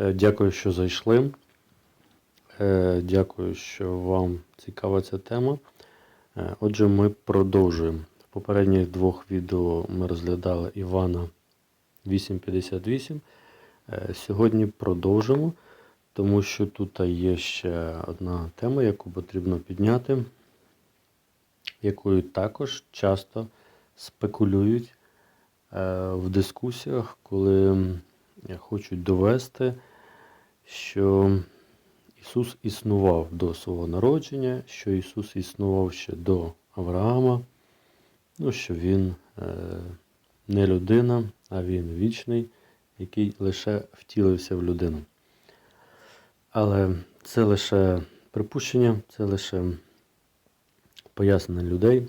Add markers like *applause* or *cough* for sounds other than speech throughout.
Е, Дякую, що зайшли. Е, Дякую, що вам цікава ця тема. Е, Отже, ми продовжуємо. В попередніх двох відео ми розглядали Івана 858. Е, Сьогодні продовжимо, тому що тут є ще одна тема, яку потрібно підняти, якою також часто спекулюють в дискусіях, коли хочуть довести, що Ісус існував до свого народження, що Ісус існував ще до Авраама, ну, що Він е, не людина, а Він вічний, який лише втілився в людину. Але це лише припущення, це лише пояснення людей.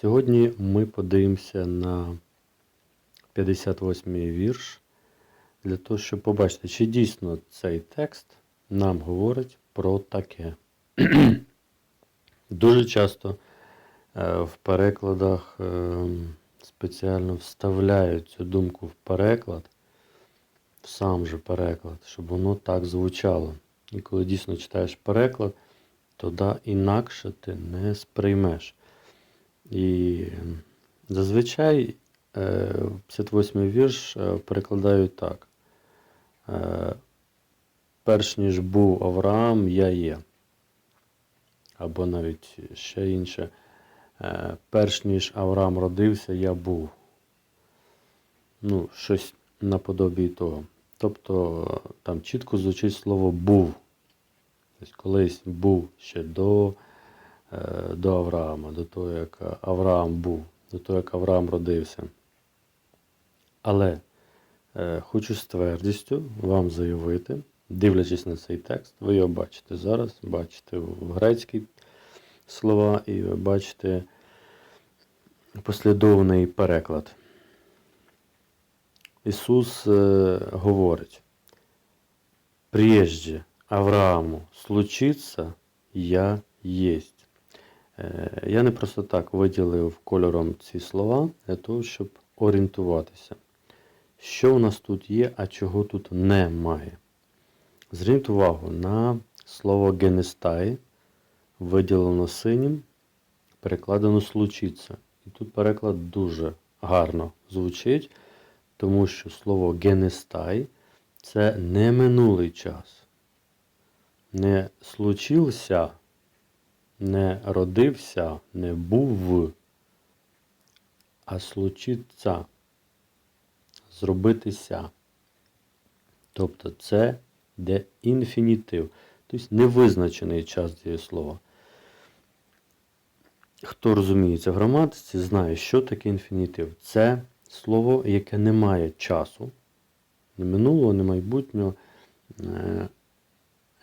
Сьогодні ми подивимося на 58-й вірш для того, щоб побачити, чи дійсно цей текст нам говорить про таке. *clears throat* Дуже часто е, в перекладах е, спеціально вставляють цю думку в переклад, в сам же переклад, щоб воно так звучало. І коли дійсно читаєш переклад, то да, інакше ти не сприймеш. І зазвичай е, 58 вірш е, перекладають так. Е, Перш ніж був Авраам, я є. Або навіть ще інше. Е, Перш ніж Авраам родився, я був. Ну, щось наподобі того. Тобто там чітко звучить слово був. Тобто колись був ще до, е, до Авраама, до того, як Авраам був, до того, як Авраам родився. Але хочу з твердістю вам заявити, дивлячись на цей текст, ви його бачите зараз, бачите в грецькій слова і ви бачите послідовний переклад. Ісус е, говорить, прежде Аврааму случиться, я єсть. Е, Я не просто так виділив кольором ці слова для того, щоб орієнтуватися. Що у нас тут є, а чого тут немає. Зверніть увагу на слово генестай, виділено синім, перекладено случиться. І тут переклад дуже гарно звучить, тому що слово генестай це не минулий час. Не случився, не родився, не був, а случиться, зробитися. Тобто це де інфінітив, тобто невизначений час дієслова. Хто розуміється в граматиці, знає, що таке інфінітив. Це слово, яке не має часу, ні минулого, ні майбутнього, е,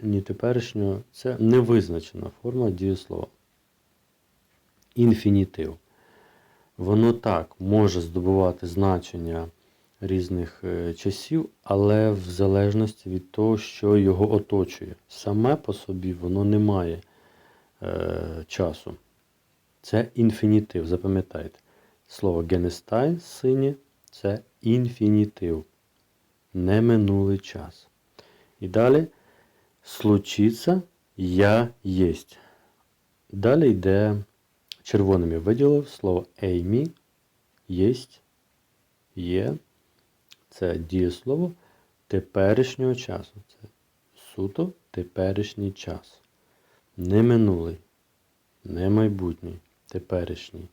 ні теперішнього. Це невизначена форма дієслова. Інфінітив. Воно так може здобувати значення різних е, часів, але в залежності від того, що його оточує. Саме по собі воно не має е, часу. Це інфінітив, запам'ятайте. Слово генестай синє це інфінітив. Не минулий час. І далі случиться я єсть. Далі йде червоним я виділив слово еймі, єсть, є. Це дієслово теперішнього часу. Це суто теперішній час. Не минулий, не майбутній, теперішній.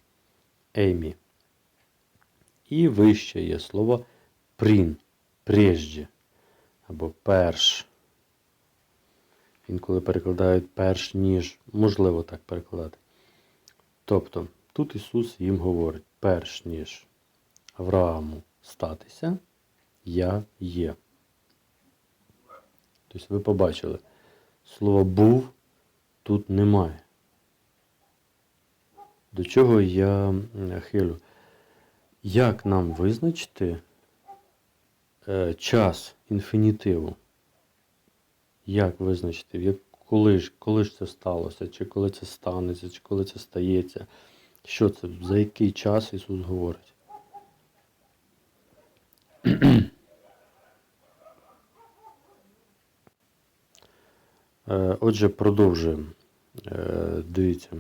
Еймі. І вище є слово прін, прежде або перш. Інколи перекладають перш ніж, можливо так перекладати. Тобто, тут Ісус їм говорить, перш ніж Аврааму статися, я є. Тобто ви побачили, слово був тут немає. До чого я хилю? Як нам визначити е, час інфінітиву? Як визначити, як, коли, ж, коли ж це сталося, чи коли це станеться, чи коли це стається? Що це? За який час Ісус говорить? Отже, продовжуємо. Е, Дивіться.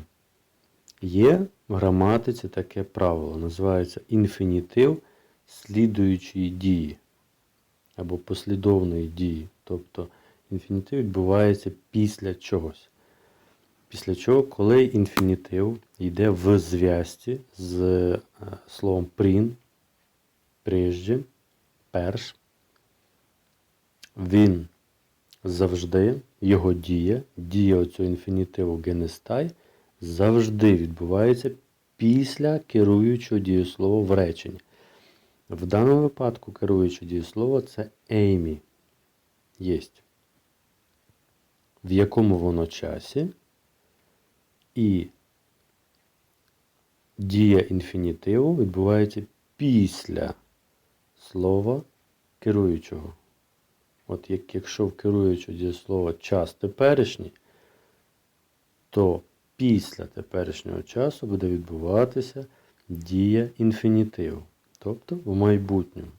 Є в граматиці таке правило, називається інфінітив слідуючої дії або послідовної дії. Тобто інфінітив відбувається після чогось. Після чого, коли інфінітив йде в зв'язці з е, словом прін, прежде, перш, він завжди, його дія, дія оцього інфінітиву генестай, завжди відбувається після керуючого дієслова в реченні. В даному випадку керуюче дієслово це Еймі. Єсть. В якому воно часі і дія інфінітиву відбувається після слова керуючого. От як, якщо в керуючого дієслова час теперішній, то після теперішнього часу буде відбуватися дія інфінітиву. Тобто в майбутньому.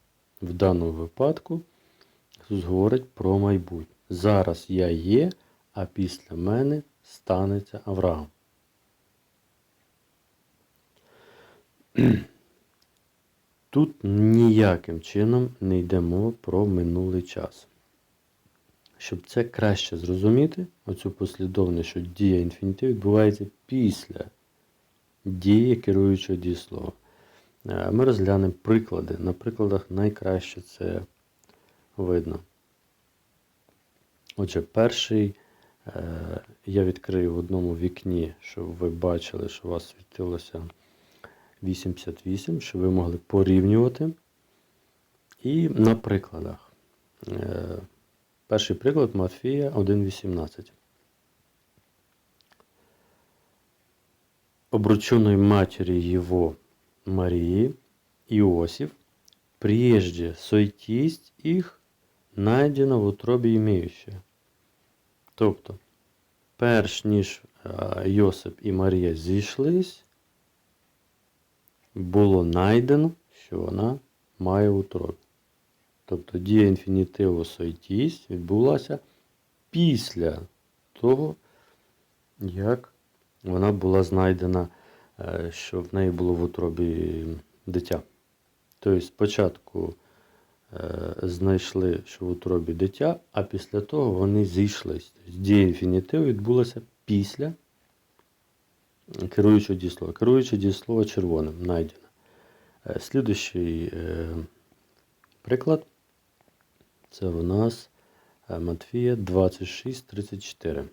В даному випадку Ісус говорить про майбутнє. Зараз я є, а після мене станеться Авраам. Тут ніяким чином не йде мова про минулий час. Щоб це краще зрозуміти, оцю послідовність, що дія інфінітив відбувається після дії керуючого дієслова. Е, Ми розглянемо приклади. На прикладах найкраще це видно. Отже, перший е, я відкрию в одному вікні, щоб ви бачили, що у вас світилося 88, щоб ви могли порівнювати. І на прикладах. Перший приклад Матфія 1.18. Обрученной матери его Марии Иосиф, прежде сойтість їх, найдено в утробі імеюче. Тобто, перш ніж е, Йосип і Марія зійшлись, було найдено, що вона має утробі. Тобто дія інфінітиву сойтість відбулася після того, як вона була знайдена, е, що в неї було в утробі дитя. Тобто спочатку е, знайшли, що в утробі дитя, а після того вони зійшлись. Тобто дія інфінітиву відбулася після керуючого дієслова. Керуюче дієслово червоним знайдено. Е, Слідуючий е, приклад. Це у нас е, Матфія 26.34.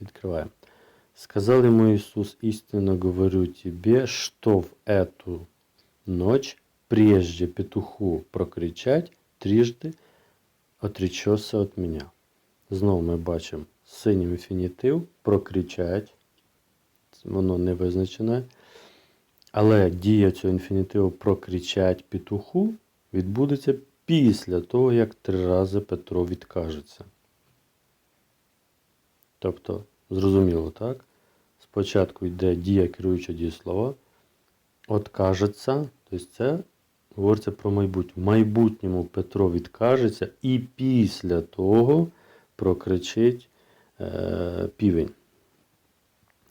Відкриваємо. Сказал ему Иисус, истинно говорю тебе, что в эту ночь, прежде петуху прокричать, трижды отречешься от меня. Знову ми бачимо синім інфінітив, прокричать. Воно не визначене. Але дія цього інфінітиву прокричать петуху відбудеться після того, як три рази Петро відкажеться. Тобто, зрозуміло, так? Спочатку йде дія керуючого дієслова, откажеться, тобто це говориться про майбутнє. В майбутньому Петро відкажеться і після того прокричить е, півень.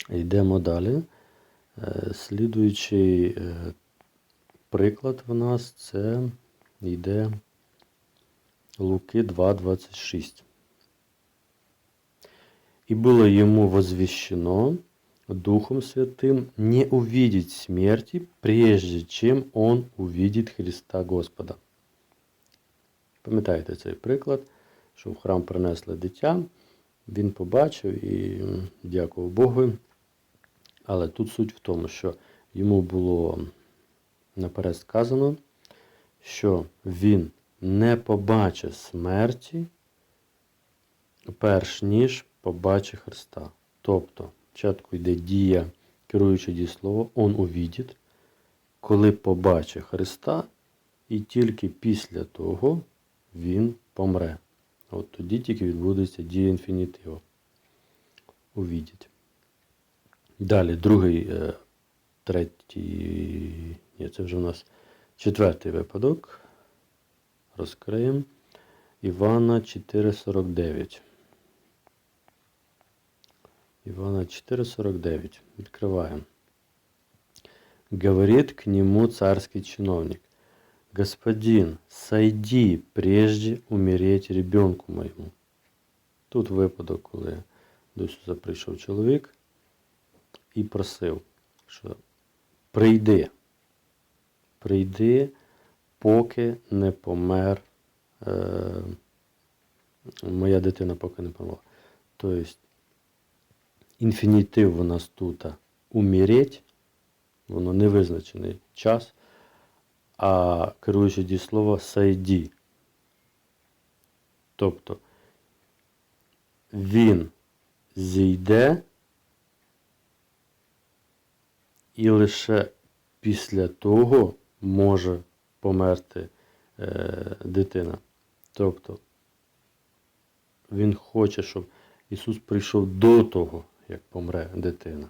Йдемо далі. Е, слідуючий е, приклад в нас це йде Луки 2.26. И было ему возвещено Духом Святым не увидеть смерти, прежде чем он увидит Христа Господа. Пам'ятаєте цей приклад, що в храм принесли дитя, він побачив і дякував Богу. Але тут суть в тому, що йому було наперед сказано, що він не побачить смерті, перш ніж побачить Христа. Тобто, спочатку йде дія, керуючи дієслово, он увидить, коли побачить Христа, і тільки після того він помре. От тоді тільки відбудеться дія інфінітиву. Увидіть. Далі, другий, е, третій, ні, це вже у нас четвертий випадок. Розкриємо. Івана 4,49. Ивана 4.49. Открываем. Говорит к нему царский чиновник. Господин, сойди, прежде умереть ребенку моєму. Тут випадок, коли до Ісуса прийшов чоловік і просив, що прийди, прийди, поки не помер, е, моя дитина поки не померла. Тобто, інфінітив у нас тут умереть, воно невизначений час, а керуюче дієслово сайді. Тобто він зійде і лише після того може померти е, дитина. Тобто він хоче, щоб Ісус прийшов до того, як помре дитина.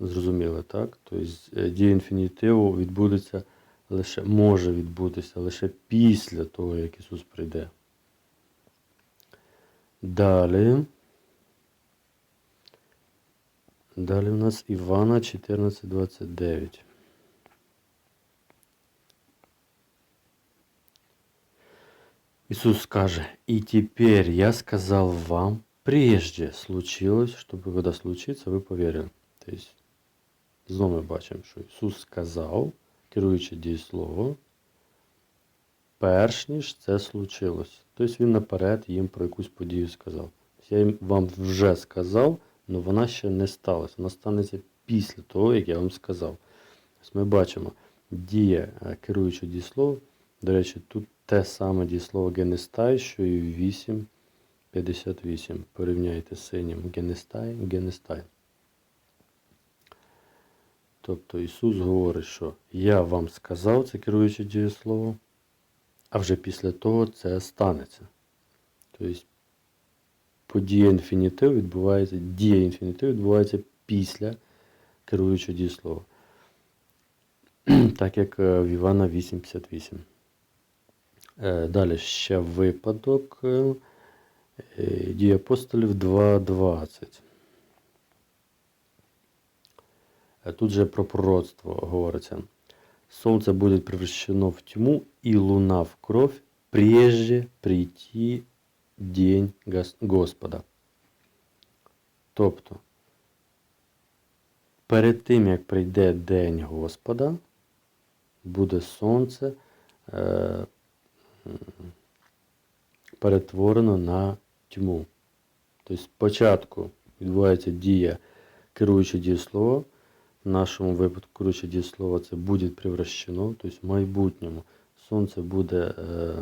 Зрозуміло, так? Тобто е, дія інфінітиву відбудеться лише, може відбутися лише після того, як Ісус прийде. Далі. Далі у нас Івана 14.29. Иисус каже, «И теперь я сказал вам, прежде случилось, чтобы когда случится, ви поверили». Тобто, знову ми бачимо, що Ісус сказав, керуючи дієслово, перш ніж це случилось. Тобто він наперед їм про якусь подію сказав. Я їм вам вже сказав, але вона ще не сталася. Вона станеться після того, як я вам сказав. Ось ми бачимо дія е, керуючого дієслова. До речі, тут те саме дієслово генестай, що і 8.58. Порівняйте з синім генестай, генестай. Тобто Ісус говорить, що я вам сказав, це керуюче дієслово, а вже після того це станеться. Тобто подія інфінітив відбувається, дія інфінітив відбувається після керуючого дієслова. *clears throat* Так як е, в Івана 8.58. Е, Далі ще випадок е, дії апостолів 2.20. Е, Тут же про пророцтво говориться. Солнце будет превращено в тьму и луна в кровь, прежде прийти день Господа. Тобто, перед тим, як прийде День Господа, буде сонце перетворено на тьму. Тобто спочатку відбувається дія керуюче дієслово, в нашому випадку керуюче дієслово це буде превращено, тобто в майбутньому сонце буде е,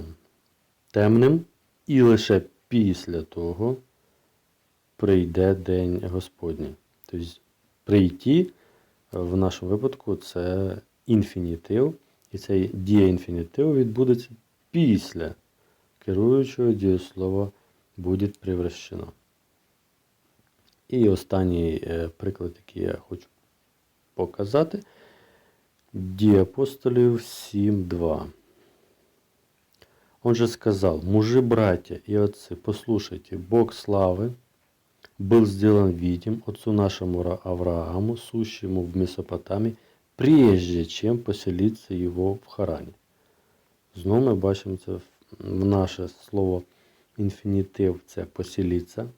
темним і лише після того прийде День Господній. Тобто прийти е, в нашому випадку це інфінітив, і цей дія інфінітиву відбудеться після керуючого дієслова буде превращено. І останній е, приклад, який я хочу показати. Дії апостолів 7.2. Он же сказал, мужи, братья и отцы, послушайте, Бог славы был сделан видим отцу нашему Ра- Аврааму, сущему в Месопотамии, прежде чем поселиться его в Харані. Знову ми бачимо це в- наше слово інфінітив це поселіться.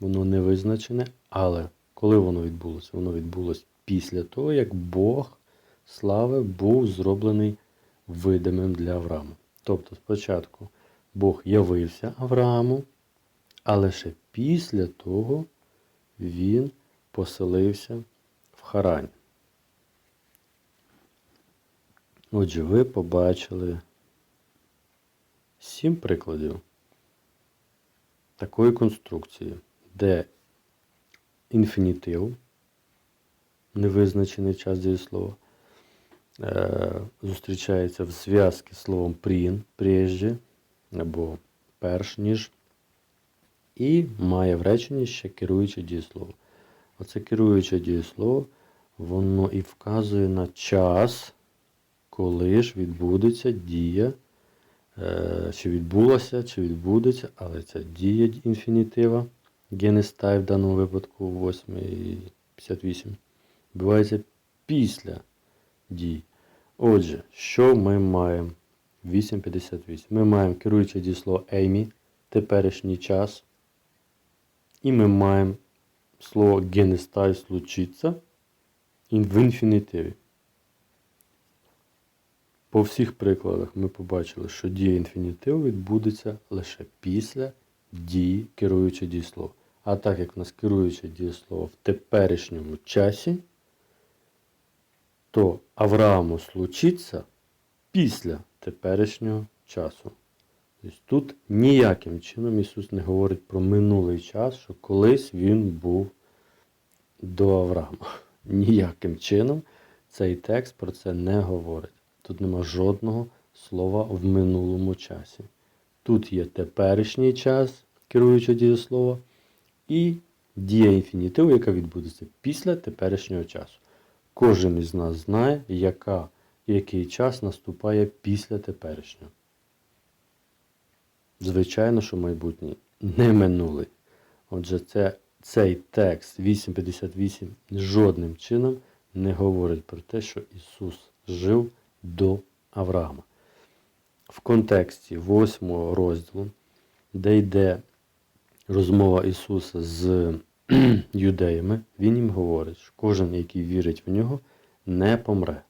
Воно не визначене, але коли воно відбулося? Воно відбулося після того, як Бог слави був зроблений видимим для Авраама. Тобто спочатку Бог явився Аврааму, а лише після того він поселився в Харані. Отже, ви побачили сім прикладів такої конструкції, де інфінітив, невизначений час дієслова, е, зустрічається в зв'язці з словом прін, прежде, або перш ніж, і має в реченні ще керуюче дієслово. Оце керуюче дієслово, воно і вказує на час, коли ж відбудеться дія, чи відбулася, чи відбудеться, але ця дія інфінітива генестай в даному випадку 8 і 58, відбувається після дій. Отже, що ми маємо? 8.58. Ми маємо керуюче дієслово Еймі, теперішній час. І ми маємо слово генестай случиться в інфінітиві. По всіх прикладах ми побачили, що дія інфінітиву відбудеться лише після дії керуюче дієслово. А так як в нас керуюче дієслово в теперішньому часі, то Аврааму случиться після теперішнього часу. Тобто тут ніяким чином Ісус не говорить про минулий час, що колись Він був до Авраама. *laughs* Ніяким чином цей текст про це не говорить. Тут нема жодного слова в минулому часі. Тут є теперішній час, керуюче дієслово, і дія інфінітиву, яка відбудеться після теперішнього часу. Кожен із нас знає, яка, який час наступає після теперішнього. Звичайно, що майбутній не минулий. Отже, це, цей текст 8.58 жодним чином не говорить про те, що Ісус жив до Авраама. В контексті 8 розділу, де йде розмова Ісуса з *clears throat* юдеями, Він їм говорить, що кожен, який вірить в нього, не помре.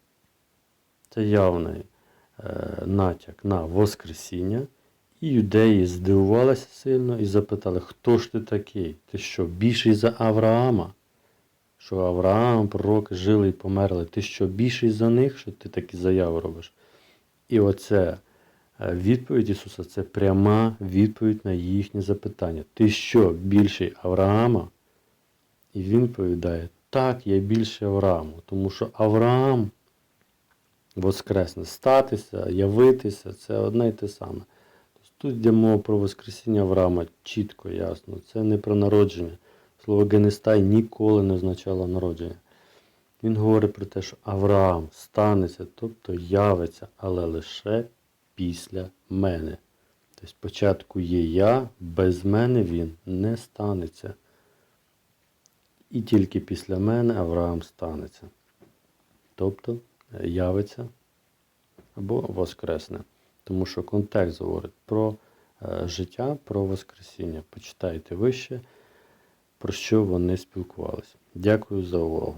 Це явний е, натяк на Воскресіння. І юдеї здивувалися сильно і запитали, хто ж ти такий? Ти що, більший за Авраама? Що Авраам, пророки жили і померли. Ти що, більший за них, що ти такі заяви робиш? І оце е, відповідь Ісуса це пряма відповідь на їхнє запитання. Ти що, більший Авраама? І він відповідає, так, я більше Аврааму, тому що Авраам воскресне статися, явитися це одне й те саме. Тут йде мова про Воскресіння Авраама чітко, ясно. Це не про народження. Слово Генестай ніколи не означало народження. Він говорить про те, що Авраам станеться, тобто явиться, але лише після мене. Тобто спочатку є я, без мене він не станеться. І тільки після мене Авраам станеться. Тобто явиться або воскресне. Тому що контекст говорить про е, життя, про Воскресіння. Почитайте вище, про що вони спілкувалися. Дякую за увагу.